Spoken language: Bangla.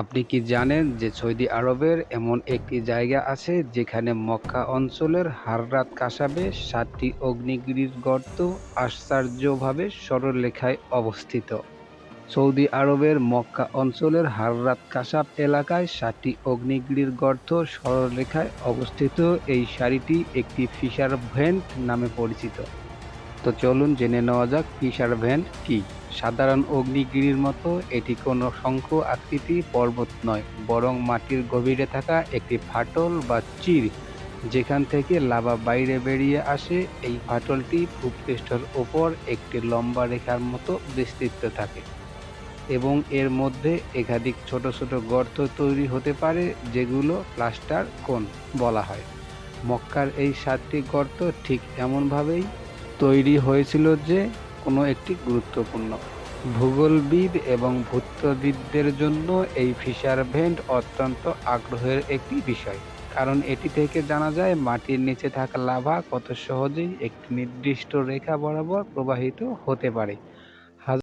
আপনি কি জানেন যে সৌদি আরবের এমন একটি জায়গা আছে যেখানে মক্কা অঞ্চলের হাররাত কাসাবে সাতটি অগ্নিগিরির গর্ত আশ্চর্যভাবে সরলরেখায় অবস্থিত। সৌদি আরবের মক্কা অঞ্চলের হাররাত কাসাব এলাকায় সাতটি অগ্নিগিরির গর্ত সরলরেখায় অবস্থিত। এই সারিটি একটি ফিশার ভেন্ট নামে পরিচিত। তো চলুন জেনে নেওয়া যাক ফিশার ভেন্ট কী। সাধারণ অগ্নিগিরির মতো এটি কোনো শঙ্খ আকৃতি পর্বত নয়, বরং মাটির গভীরে থাকা একটি ফাটল বা চির, যেখান থেকে লাভা বাইরে বেরিয়ে আসে। এই ফাটলটি ভূপৃষ্ঠের ওপর একটি লম্বা রেখার মতো বিস্তৃত থাকে এবং এর মধ্যে একাধিক ছোট ছোট গর্ত তৈরি হতে পারে, যেগুলো প্লাস্টার কোন বলা হয়। মক্কার এই সাতটি গর্ত ঠিক এমনভাবেই তৈরি হয়েছিল যে কোনো একটি গুরুত্বপূর্ণ। ভূগোলবিদ এবং ভূত্ববিদদের জন্য এই ফিশার ভেন্ট অত্যন্ত আগ্রহের একটি বিষয়। কারণ এটি থেকে জানা যায়, মাটির নিচে থাকা লাভা কত সহজেই একটি নির্দিষ্ট রেখা বরাবর প্রবাহিত হতে পারে।